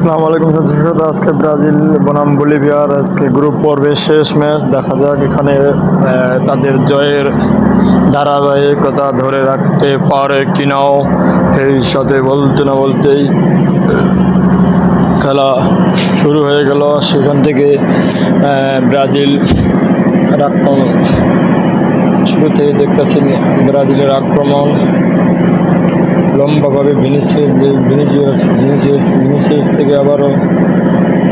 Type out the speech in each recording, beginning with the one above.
আসসালামু আলাইকুম সদস্য আজকে ব্রাজিল বনাম বলিভিয়ার আজকে গ্রুপ পর্বের শেষ ম্যাচ দেখা যাক এখানে তাদের জয়ের ধারাবাহিকতা ধরে রাখতে পারে কিনাও এই সাথে বলতে না বলতেই খেলা শুরু হয়ে গেল। সেখান থেকে ব্রাজিল আক্রমণ। শুরু থেকে দেখতেছি ব্রাজিলের আক্রমণ। লম্বাভাবে ভিনিসিয়াস ভিনিসিয়াস ভিনিসিয়াস ভিনিসিয়াস থেকে আবারও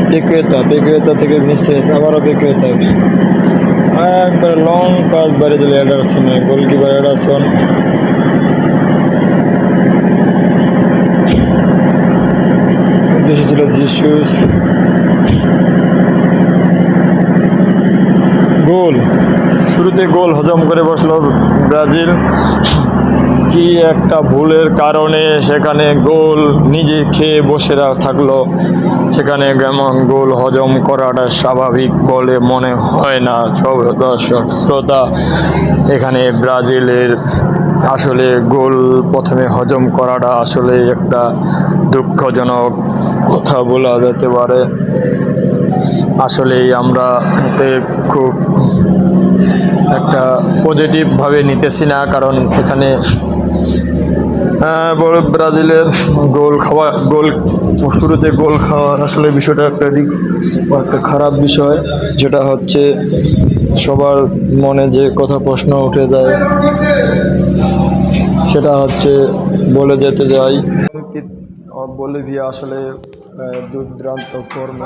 পেকুয়েতা পেকুয়েতা থেকে ভিনিসিয়াস আবারও পেকুয়েতা একবার লং পাস বাড়ি দিল অ্যাডারসনে গোলকিপার অ্যাডারসন উদ্দেশ্য ছিল জিসুস গোল। শুরুতে গোল হজম করে বসল ব্রাজিল। কি একটা ভুলের কারণে সেখানে গোল নিজে খেয়ে বসে থাকল। সেখানে যেমন গোল হজম করাটা স্বাভাবিক বলে মনে হয় না। সব দর্শক, শ্রোতা, এখানে ব্রাজিলের আসলে গোল প্রথমে হজম করাটা আসলে একটা দুঃখজনক কথা বলা যেতে পারে। আসলেই আমরা এতে খুব একটা পজিটিভভাবে নিতেছি না, কারণ এখানে বড় ব্রাজিলের গোল খাওয়া, গোল, শুরুতে গোল খাওয়া আসলে বিষয়টা একটা রিস্ক একটা খারাপ বিষয়, যেটা হচ্ছে সবার মনে যে কথা প্রশ্ন উঠে যায়, সেটা হচ্ছে বলে যেতে যাই। বলিভিয়া আসলে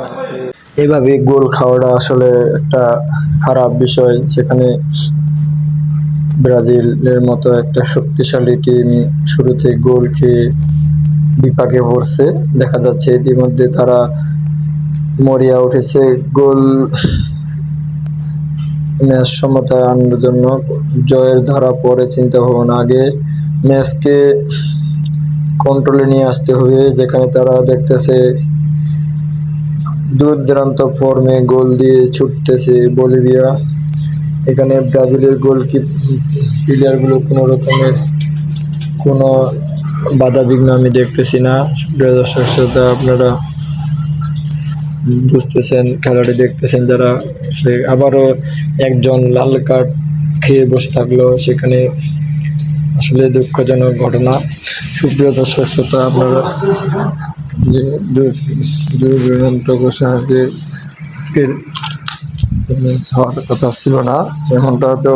আছে। এভাবে গোল খাওয়াটা আসলে একটা খারাপ বিষয় সেখানে ব্রাজিলের মতো একটা শক্তিশালী টিম শুরুতে গোল খেয়ে বিপাকে পড়ছে। দেখা যাচ্ছে ইতিমধ্যে তারা মরিয়া উঠেছে। গোল ম্যাচ সমতায় আনার জন্য জয়ের ধারা পরে চিন্তা ভাবনা আগে ম্যাচকে কন্ট্রোলে নিয়ে আসতে হবে, যেখানে তারা দেখতেছে দূর দূরান্ত ফর্মে গোল দিয়ে ছুটতেছে বলিভিয়া। এখানে ব্রাজিলের গোল কি প্লেয়ারগুলো কোনো রকমের কোনো বাধা বিঘ্ন আমি দেখতেছি না। দর্শক শ্রোতা, আপনারা বুঝতেছেন খেলাটি দেখতেছেন যারা, সে আবারও একজন লাল কার্ড খেয়ে বসে থাকল। সেখানে আসলে দুঃখজনক ঘটনা। সুপ্রিয় দর্শক আপনারা যে দূর দূর দূরান্ত ঘোষণাকে আজকের হওয়ার কথা ছিল না এমনটা তো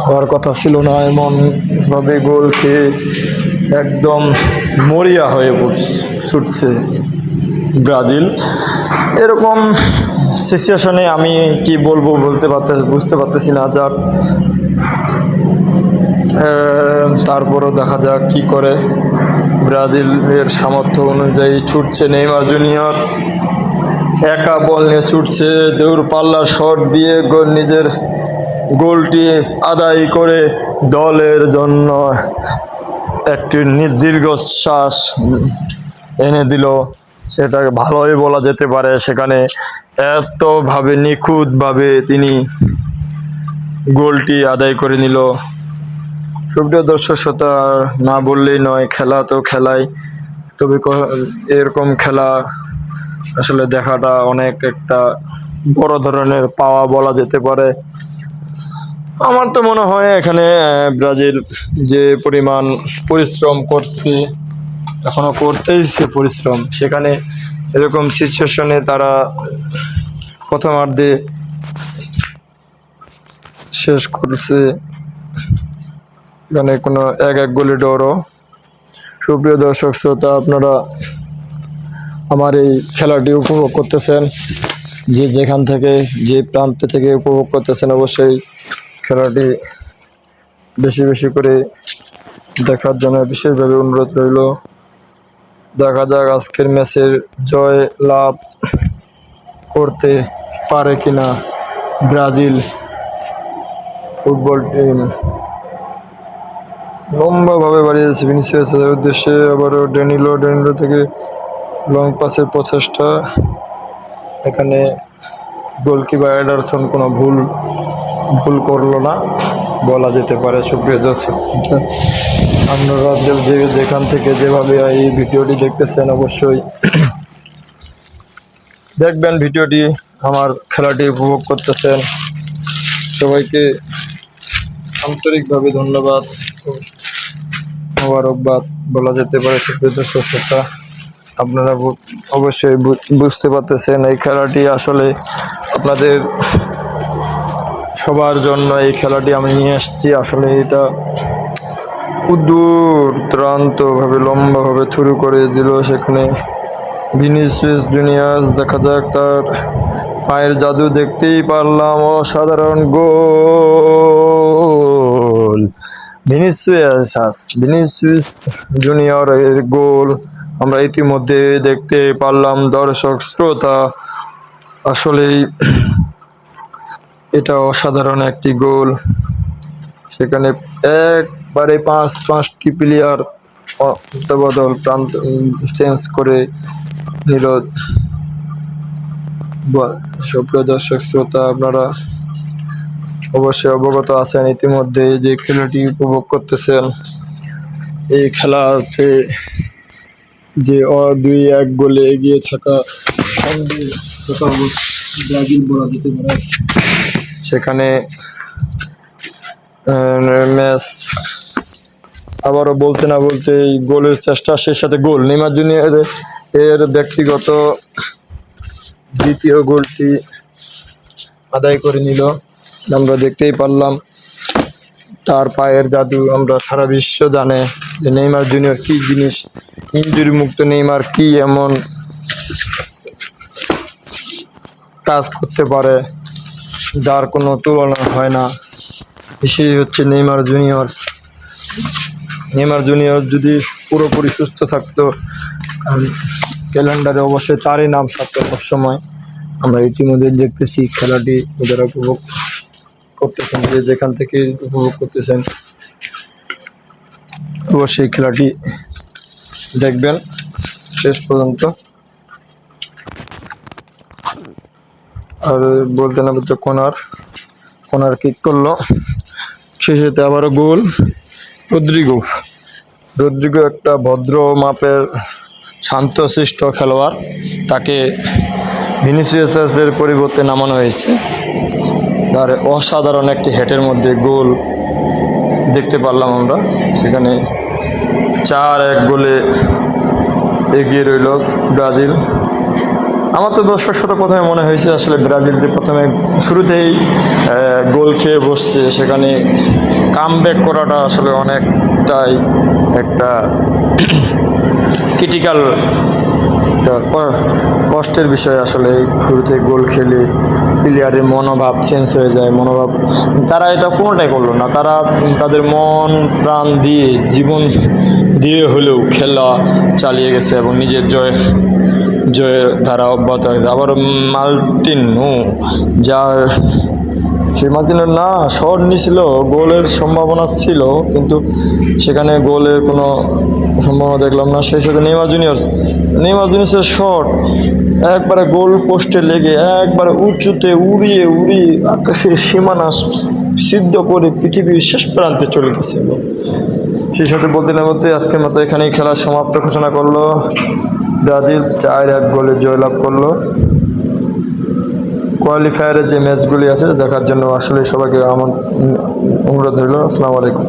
হওয়ার কথা ছিল না এমনভাবে গোল খেয়ে একদম মরিয়া হয়ে ছুটছে ব্রাজিল। এরকম সিচুয়েশনে আমি কি বলব বলতে পারতে বুঝতে পারতেছি না আহ, তারপরও দেখা যাক কি করে ব্রাজিলের সামর্থ্য অনুযায়ী ছুটছে নেইমার জুনিয়র। একা বল নিয়ে ছুটছে, দৌড় পাল্লা শট দিয়ে নিজের গোলটি আদায় করে দলের জন্য একটি নি- দীর্ঘশ্বাস এনে দিল। সেটাকে ভালোই বলা যেতে পারে, সেখানে এতভাবে নিখুঁতভাবে তিনি গোলটি আদায় করে নিল। সুপ্রিয় দর্শক, শ্রোতা, না বললেই নয়, খেলা তো খেলাই। তবে এরকম খেলা আসলে দেখাটা অনেক একটা বড় ধরনের পাওয়া বলা যেতে পারে। আমার তো মনে হয় এখানে ব্রাজিল যে পরিমাণ পরিশ্রম করছে, এখনও করতেইছে পরিশ্রম। সেখানে এরকম সিচুয়েশনে তারা প্রথমার্ধে শেষ করছে। এখানে কোনো এক এক গোলে ডরও। সুপ্রিয় দর্শক, শ্রোতা, আপনারা আমার এই খেলাটি উপভোগ করতেছেন। যে যেখান থেকে, যে প্রান্ত থেকে উপভোগ করতেছেন, অবশ্যই খেলাটি বেশি বেশি করে দেখার জন্য বিশেষভাবে অনুরোধ রইল। দেখা যাক আজকের ম্যাচের জয় লাভ করতে পারে কিনা ব্রাজিল ফুটবল টিম। লম্বাভাবে বাড়িয়েছে ভিনিসিয়াসের উদ্দেশ্যে। আবারও ডেনিলো ডেনিলো থেকে লং পাসের প্রচেষ্টা এখানে গোলকিপার অ্যাডারসন কোনো ভুল ভুল করল না। বলা যেতে পারে, সুপ্রিয় দর্শক আপনারা যে যেখান থেকে যেভাবে এই ভিডিওটি দেখতেছেন, অবশ্যই দেখবেন ভিডিওটি। আমার খেলাটি উপভোগ করতেছেন। সবাইকে আন্তরিকভাবে ধন্যবাদ। মোবারকবাদ বলা যেতে পারে সুপ্রিয় আপনারা অবশ্যই বুঝতে পারতেছেন, এই খেলাটি আসলে আপনাদের সবার জন্য এই খেলাটি আমি নিয়ে এসেছি আসলে এটা দূর দূরান্ত ভাবে লম্বা ভাবে থুরু করে দিল সেখানে ভিনিসিয়াস জুনিয়র দেখা যাক তার পায়ের জাদু দেখতেই পারলাম। অসাধারণ গোল! ভিনিসিয়াস ভিনিসিয়াস জুনিয়র এর গোল। আমরা ইতিমধ্যে দেখতে পারলাম দর্শক, শ্রোতা। আসলেই এটা অসাধারণ একটি গোল। সেখানে একবারে পাঁচ, পাঁচটি প্লেয়ার অদল প্রান্ত চেঞ্জ করে নিল। সুপ্রিয় দর্শক, শ্রোতা, আপনারা অবশ্যই অবগত আছেন। ইতিমধ্যে যে খেলাটি উপভোগ করতেছেন, এই খেলাতে যে দুই এক গোলে এগিয়ে থাকা যেতে পারে সেখানে ম্যাচ আবারও বলতে না বলতে গোলের চেষ্টা, সেই সাথে গোল। নেইমার জুনিয়র এর ব্যক্তিগত দ্বিতীয় গোলটি আদায় করে নিল। আমরা দেখতেই পারলাম, তার পায়ের জাদু আমরা সারা বিশ্ব জানে যে নেইমার জুনিয়র কি জিনিস ইঞ্জুরি মুক্ত নেইমার কি এমন কাজ করতে পারে, যার কোনো তুলনা হয় না। সেই হচ্ছে নেইমার জুনিয়র। নেইমার জুনিয়র যদি পুরোপুরি সুস্থ থাকতো ক্যালেন্ডারে অবশ্যই তারই নাম থাকতো সবসময়। আমরা ইতিমধ্যে দেখতেছি খেলাটি যারা উপভোগ করতেছেন, যে যেখান থেকে উপভোগ করতেছেন, অবশ্যই খেলাটি দেখবেন শেষ পর্যন্ত। আর বলতে না বলতে কোনার কোনার কিক করল। শেষেতে আবারও গোল, রদ্রিগো। রদ্রিগো একটা ভদ্র মাপের শান্তশিষ্ট খেলোয়াড়, তাকে ভিনিসিয়াসের পরিবর্তে নামানো হয়েছে। তার অসাধারণ একটি হেটের মধ্যে গোল দেখতে পারলাম আমরা। সেখানে চার এক গোলে এগিয়ে রইল ব্রাজিল। আমার তো দর্শক প্রথমে মনে হয়েছে আসলে ব্রাজিল যে প্রথমে শুরুতেই গোল খেয়ে বসছে, সেখানে কাম করাটা আসলে অনেকটাই একটা ক্রিটিক্যাল কষ্টের বিষয় আসলে শুরুতে গোল খেলে প্লেয়ারের মনোভাব চেঞ্জ হয়ে যায়, মনোভাব। তারা এটা কোনোটাই করল না। তারা তাদের মন, প্রাণ দিয়ে, জীবন দিয়ে হলেও খেলা চালিয়ে গেছে এবং নিজের জয়, জয়ের ধারা অব্যাহত হয়েছে আবার মাল্টিনু যার সেই মাল্টিনের না, শট নিছিল, গোলের সম্ভাবনা ছিল, কিন্তু সেখানে গোলের কোনো সম্ভাবনা দেখলাম না। সেই সাথে নেইমার জুনিয়র নেইমার জুনিয়র্সের শট, একবারে গোল পোস্টে লেগে, একবারে উঁচুতে উড়িয়ে উড়িয়ে আকাশের সীমানা সিদ্ধ করে পৃথিবীর শেষ প্রান্তে চলে গেছে। সেই সাথে বলতে না বলতে আজকের মতো এখানেই খেলা সমাপ্ত ঘোষণা করল। ব্রাজিল চার এক গোলে জয়লাভ করল। কোয়ালিফায়ারের যে ম্যাচগুলি আছে দেখার জন্য আসলে সবাইকে আমার অনুরোধ রইল। আসসালামু আলাইকুম।